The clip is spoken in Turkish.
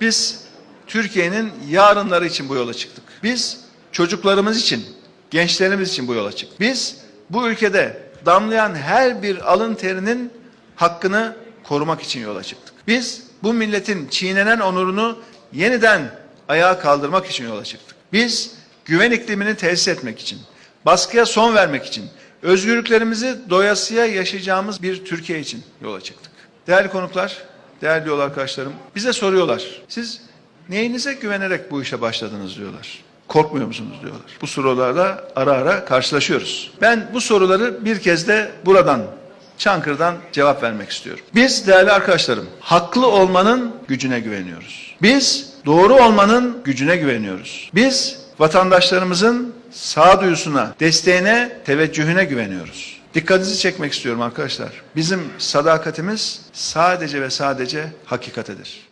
Biz Türkiye'nin yarınları için bu yola çıktık. Biz çocuklarımız için, gençlerimiz için bu yola çıktık. Biz bu ülkede damlayan her bir alın terinin hakkını korumak için yola çıktık. Biz bu milletin çiğnenen onurunu yeniden ayağa kaldırmak için yola çıktık. Biz güven iklimini tesis etmek için, baskıya son vermek için, özgürlüklerimizi doyasıya yaşayacağımız bir Türkiye için yola çıktık. Değerli konuklar, değerli yol arkadaşlarım, bize soruyorlar. Siz neyinize güvenerek bu işe başladınız diyorlar. Korkmuyor musunuz diyorlar. Bu sorularla ara ara karşılaşıyoruz. Ben bu soruları bir kez de buradan Çankırı'dan cevap vermek istiyorum. Biz değerli arkadaşlarım haklı olmanın gücüne güveniyoruz. Biz doğru olmanın gücüne güveniyoruz. Biz vatandaşlarımızın sağduyusuna, desteğine, teveccühüne güveniyoruz. Dikkatinizi çekmek istiyorum arkadaşlar. Bizim sadakatimiz sadece ve sadece hakikatedir.